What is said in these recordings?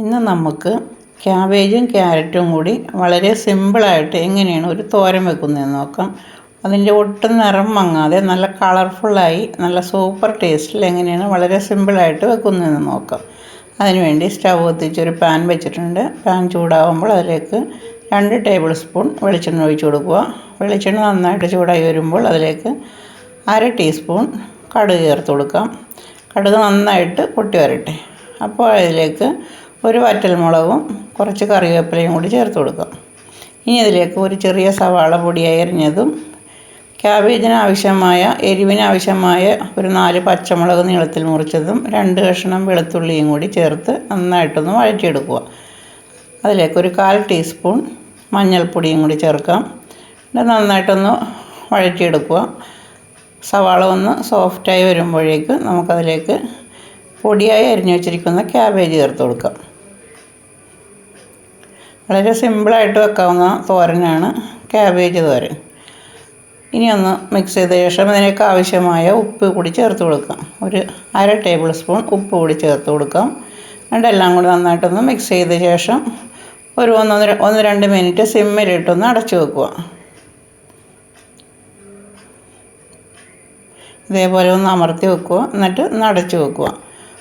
ഇന്ന് നമുക്ക് ക്യാബേജും ക്യാരറ്റും കൂടി വളരെ സിമ്പിളായിട്ട് എങ്ങനെയാണ് ഒരു തോരൻ വെക്കുന്നതെന്ന് നോക്കാം. അതിന്റെ ഒട്ടും നിറം മങ്ങാതെ നല്ല കളർഫുള്ളായി നല്ല സൂപ്പർ ടേസ്റ്റിൽ എങ്ങനെയാണ് വളരെ സിമ്പിളായിട്ട് വെക്കുന്നതെന്ന് നോക്കാം. അതിനുവേണ്ടി സ്റ്റവ് കത്തിച്ചൊരു പാൻ വെച്ചിട്ടുണ്ട്. പാൻ ചൂടാവുമ്പോൾ അതിലേക്ക് രണ്ട് ടേബിൾ സ്പൂൺ വെളിച്ചെണ്ണ ഒഴിച്ച് കൊടുക്കുക. വെളിച്ചെണ്ണ നന്നായിട്ട് ചൂടായി വരുമ്പോൾ അതിലേക്ക് അര ടീസ്പൂൺ കടുക് ചേർത്ത് കൊടുക്കാം. കടുക് നന്നായിട്ട് പൊട്ടി വരട്ടെ. അപ്പോൾ അതിലേക്ക് ഒരു വറ്റൽമുളകും കുറച്ച് കറിവേപ്പിലയും കൂടി ചേർത്ത് കൊടുക്കാം. ഇനി അതിലേക്ക് ഒരു ചെറിയ സവാള പൊടിയായി അരിഞ്ഞതും ക്യാബേജിന് ആവശ്യമായ എരിവിന് ആവശ്യമായ ഒരു നാല് പച്ചമുളക് നീളത്തിൽ മുറിച്ചതും രണ്ട് കഷ്ണം വെളുത്തുള്ളിയും കൂടി ചേർത്ത് നന്നായിട്ടൊന്ന് വഴറ്റിയെടുക്കുക. അതിലേക്ക് ഒരു കാൽ ടീസ്പൂൺ മഞ്ഞൾപ്പൊടിയും കൂടി ചേർക്കാം. എന്നിട്ട് നന്നായിട്ടൊന്ന് വഴറ്റിയെടുക്കുക. സവാള ഒന്ന് സോഫ്റ്റായി വരുമ്പോഴേക്ക് നമുക്കതിലേക്ക് പൊടിയായി അരിഞ്ഞു വെച്ചിരിക്കുന്ന ക്യാബേജ് ചേർത്ത് കൊടുക്കാം. വളരെ സിമ്പിളായിട്ട് വെക്കാവുന്ന തോരനാണ് ക്യാബേജ് തോരൻ. ഇനി ഒന്ന് മിക്സ് ചെയ്ത ശേഷം ഇതിനേക്ക് ആവശ്യമായ ഉപ്പ് കൂടി ചേർത്ത് കൊടുക്കാം. ഒരു അര ടേബിൾ സ്പൂൺ ഉപ്പ് കൂടി ചേർത്ത് കൊടുക്കാം. രണ്ടെല്ലാം കൂടി നന്നായിട്ടൊന്ന് മിക്സ് ചെയ്ത ശേഷം ഒരു ഒന്ന് ഒന്ന് രണ്ട് മിനിറ്റ് സിമ്മിലിട്ടൊന്ന് അടച്ചു വെക്കുക. ഇതേപോലെ ഒന്ന് അമർത്തി വെക്കുക. എന്നിട്ട് ഒന്ന് അടച്ചു വെക്കുക.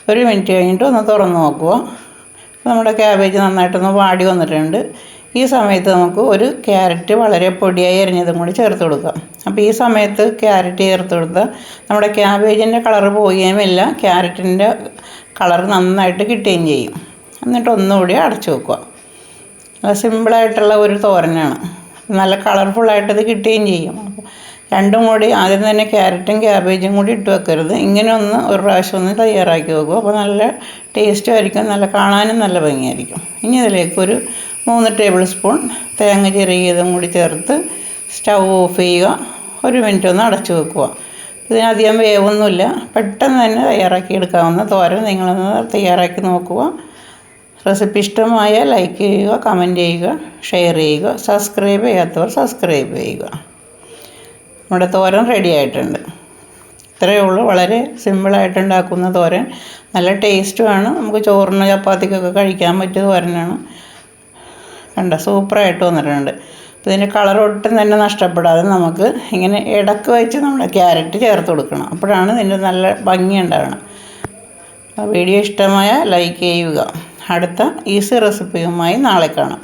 ഒരു മിനിറ്റ് കഴിഞ്ഞിട്ട് ഒന്ന് തുറന്ന് നോക്കുക നമ്മുടെ ക്യാബേജ് നന്നായിട്ടൊന്ന് വാടി വന്നിട്ടുണ്ട്. ഈ സമയത്ത് നമുക്ക് ഒരു ക്യാരറ്റ് വളരെ പൊടിയായി എറിഞ്ഞതും കൂടി ചേർത്ത് കൊടുക്കാം. അപ്പോൾ ഈ സമയത്ത് ക്യാരറ്റ് ചേർത്ത് കൊടുത്താൽ നമ്മുടെ ക്യാബേജിന്റെ കളറ് പോവുകയുമില്ല ക്യാരറ്റിന്റെ കളർ നന്നായിട്ട് കിട്ടുകയും ചെയ്യും. എന്നിട്ട് ഒന്നുകൂടി അടച്ചു വെക്കുക. സിമ്പിളായിട്ടുള്ള ഒരു തോരനാണ്. നല്ല കളർഫുള്ളായിട്ടത് കിട്ടുകയും ചെയ്യും. രണ്ടും കൂടി ആദ്യം തന്നെ ക്യാരറ്റും ക്യാബേജും കൂടി ഇട്ട് വെക്കരുത്. ഇങ്ങനെ ഒന്ന് ഒരു പ്രാവശ്യം ഒന്ന് തയ്യാറാക്കി വെക്കും അപ്പോൾ നല്ല ടേസ്റ്റും ആയിരിക്കും നല്ല കാണാനും നല്ല ഭംഗിയായിരിക്കും. ഇനി അതിലേക്ക് ഒരു മൂന്ന് ടേബിൾ സ്പൂൺ തേങ്ങ ചെറിയതും കൂടി ചേർത്ത് സ്റ്റൗ ഓഫ് ചെയ്യുക. ഒരു മിനിറ്റ് ഒന്ന് അടച്ചു വെക്കുക. ഇതിനധികം വേവൊന്നുമില്ല. പെട്ടെന്ന് തന്നെ തയ്യാറാക്കി എടുക്കാവുന്ന തോരൻ നിങ്ങളൊന്ന് തയ്യാറാക്കി നോക്കുക. റെസിപ്പി ഇഷ്ടമായ ലൈക്ക് ചെയ്യുക കമന്റ് ചെയ്യുക ഷെയർ ചെയ്യുക സബ്സ്ക്രൈബ് ചെയ്യാത്തവർ സബ്സ്ക്രൈബ് ചെയ്യുക. നമ്മുടെ തോരൻ റെഡി ആയിട്ടുണ്ട്. ഇത്രയേ ഉള്ളൂ. വളരെ സിമ്പിളായിട്ട് ഉണ്ടാക്കുന്ന തോരൻ. നല്ല ടേസ്റ്റുമാണ് നമുക്ക് ചോറിന് ചപ്പാത്തിക്കൊക്കെ കഴിക്കാൻ പറ്റിയ തോരനാണ്. കണ്ട? സൂപ്പറായിട്ട് വന്നിട്ടുണ്ട്. അപ്പോൾ ഇതിന്റെ കളർ ഒട്ടും തന്നെ നഷ്ടപ്പെടാതെ നമുക്ക് ഇങ്ങനെ ഇടയ്ക്ക് വെച്ച് നമ്മൾ ക്യാരറ്റ് ചേർത്ത് കൊടുക്കണം. അപ്പോഴാണ് ഇതിന്റെ നല്ല ഭംഗി ഉണ്ടാവണം വീഡിയോ ഇഷ്ടമായ ലൈക്ക് ചെയ്യുക. അടുത്ത ഈസി റെസിപ്പിയുമായി നാളെ കാണാം.